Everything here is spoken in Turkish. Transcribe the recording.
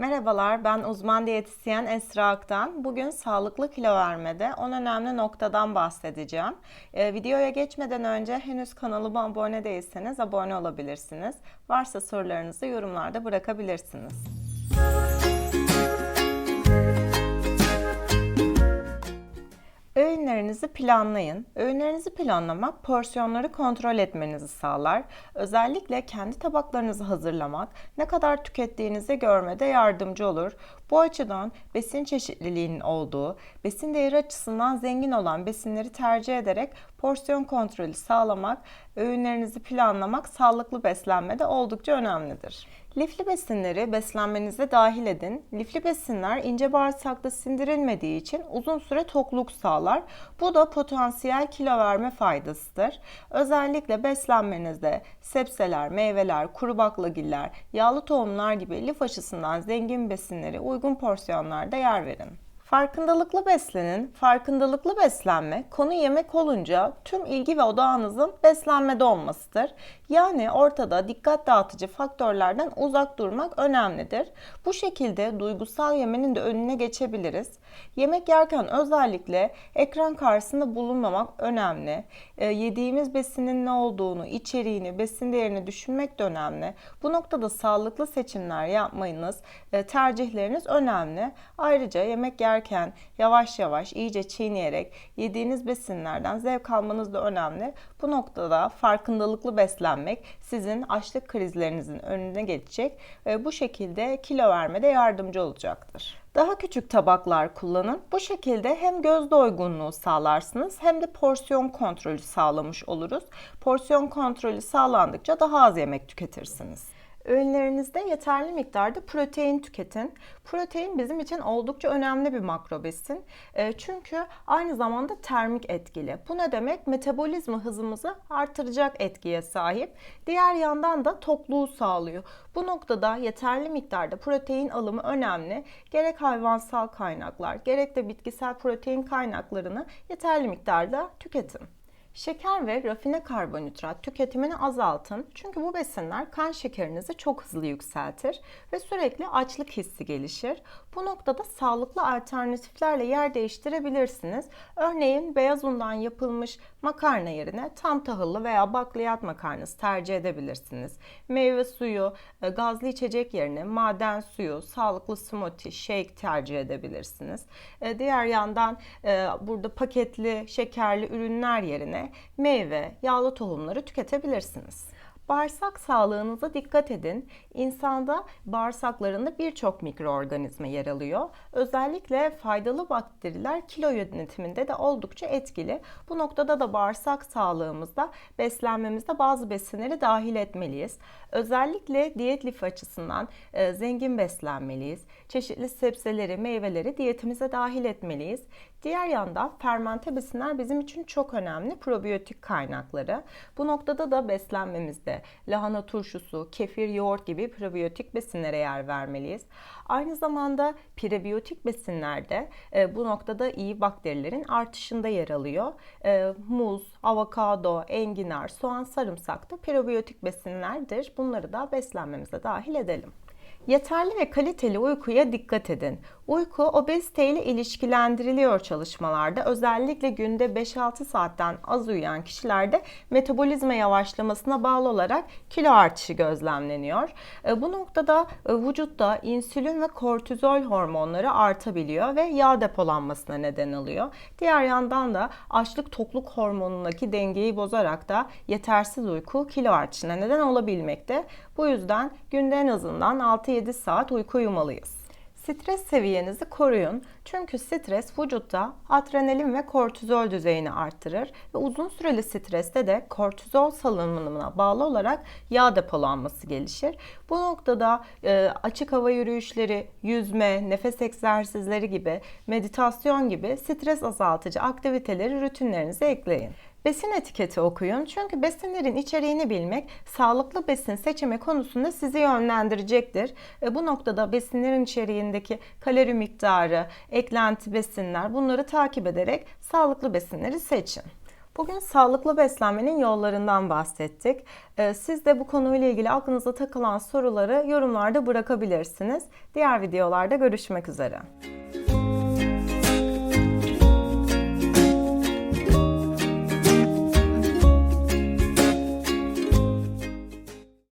Merhabalar, ben uzman diyetisyen Esra Aktan. Bugün sağlıklı kilo vermede 10 önemli noktadan bahsedeceğim. Ee, videoya geçmeden önce henüz kanalıma abone değilseniz abone olabilirsiniz. Varsa sorularınızı yorumlarda bırakabilirsiniz. Öğünlerinizi planlayın. Öğünlerinizi planlamak porsiyonları kontrol etmenizi sağlar. Özellikle kendi tabaklarınızı hazırlamak ne kadar tükettiğinizi görmede yardımcı olur. Bu açıdan besin çeşitliliğinin olduğu, besin değeri açısından zengin olan besinleri tercih ederek porsiyon kontrolü sağlamak, öğünlerinizi planlamak sağlıklı beslenmede oldukça önemlidir. Lifli besinleri beslenmenize dahil edin. Lifli besinler ince bağırsakta sindirilmediği için uzun süre tokluk sağlar. Bu da potansiyel kilo verme faydasıdır. Özellikle beslenmenizde sebzeler, meyveler, kuru baklagiller, yağlı tohumlar gibi lif açısından zengin besinleri uygun porsiyonlarda yer verin. Farkındalıklı beslenin. Farkındalıklı beslenme konu yemek olunca tüm ilgi ve odağınızın beslenmede olmasıdır. Yani ortada dikkat dağıtıcı faktörlerden uzak durmak önemlidir. Bu şekilde duygusal yemenin de önüne geçebiliriz. Yemek yerken özellikle ekran karşısında bulunmamak önemli. E, yediğimiz besinin ne olduğunu, içeriğini, besin değerini düşünmek de önemli. Bu noktada sağlıklı seçimler yapmayınız, e, tercihleriniz önemli. Ayrıca yemek yerken yerken yavaş yavaş iyice çiğneyerek yediğiniz besinlerden zevk almanız da önemli. Bu noktada farkındalıklı beslenmek sizin açlık krizlerinizin önüne geçecek ve bu şekilde kilo vermede yardımcı olacaktır. Daha küçük tabaklar kullanın. Bu şekilde hem göz doygunluğu sağlarsınız hem de porsiyon kontrolü sağlamış oluruz. Porsiyon kontrolü sağlandıkça daha az yemek tüketirsiniz. Öğünlerinizde yeterli miktarda protein tüketin. Protein bizim için oldukça önemli bir makro besin. E, çünkü aynı zamanda termik etkili. Bu ne demek? Metabolizma hızımızı artıracak etkiye sahip. Diğer yandan da tokluğu sağlıyor. Bu noktada yeterli miktarda protein alımı önemli. Gerek hayvansal kaynaklar, gerek de bitkisel protein kaynaklarını yeterli miktarda tüketin. Şeker ve rafine karbonhidrat tüketimini azaltın. Çünkü bu besinler kan şekerinizi çok hızlı yükseltir ve sürekli açlık hissi gelişir. Bu noktada sağlıklı alternatiflerle yer değiştirebilirsiniz. Örneğin beyaz undan yapılmış makarna yerine tam tahıllı veya bakliyat makarnası tercih edebilirsiniz. Meyve suyu, e, gazlı içecek yerine maden suyu, sağlıklı smoothie, shake tercih edebilirsiniz. E, diğer yandan e, burada paketli şekerli ürünler yerine meyve, yağlı tohumları tüketebilirsiniz. Bağırsak sağlığınıza dikkat edin. İnsanda bağırsaklarında birçok mikroorganizma yer alıyor. Özellikle faydalı bakteriler kilo yönetiminde de oldukça etkili. Bu noktada da bağırsak sağlığımızda beslenmemizde bazı besinleri dahil etmeliyiz. Özellikle diyet lif açısından e, zengin beslenmeliyiz. Çeşitli sebzeleri, meyveleri diyetimize dahil etmeliyiz. Diğer yandan fermente besinler bizim için çok önemli probiyotik kaynakları. Bu noktada da beslenmemizde lahana turşusu, kefir, yoğurt gibi probiyotik besinlere yer vermeliyiz. Aynı zamanda prebiyotik besinlerde e, bu noktada iyi bakterilerin artışında yer alıyor. E, muz, avokado, enginar, soğan, sarımsak da prebiyotik besinlerdir. Bunları da beslenmemize dahil edelim. Yeterli ve kaliteli uykuya dikkat edin. Uyku obezite ile ilişkilendiriliyor çalışmalarda. Özellikle günde 5-6 saatten az uyuyan kişilerde metabolizma yavaşlamasına bağlı olarak kilo artışı gözlemleniyor. E, bu noktada e, vücutta insülin ve kortizol hormonları artabiliyor ve yağ depolanmasına neden alıyor. Diğer yandan da açlık tokluk hormonundaki dengeyi bozarak da yetersiz uyku kilo artışına neden olabilmekte. Bu yüzden günde en azından 6-7 saat uyku uyumalıyız. Stres seviyenizi koruyun. Çünkü stres vücutta adrenalin ve kortizol düzeyini arttırır ve uzun süreli streste de kortizol salınımına bağlı olarak yağ depolanması gelişir. Bu noktada e, açık hava yürüyüşleri, yüzme, nefes egzersizleri gibi, meditasyon gibi stres azaltıcı aktiviteleri rutinlerinize ekleyin. Besin etiketi okuyun çünkü besinlerin içeriğini bilmek sağlıklı besin seçimi konusunda sizi yönlendirecektir. E, bu noktada besinlerin içeriğindeki kalori miktarı, eklenti besinler bunları takip ederek sağlıklı besinleri seçin. Bugün sağlıklı beslenmenin yollarından bahsettik. Ee, Siz de bu konuyla ilgili aklınıza takılan soruları yorumlarda bırakabilirsiniz. Diğer videolarda görüşmek üzere.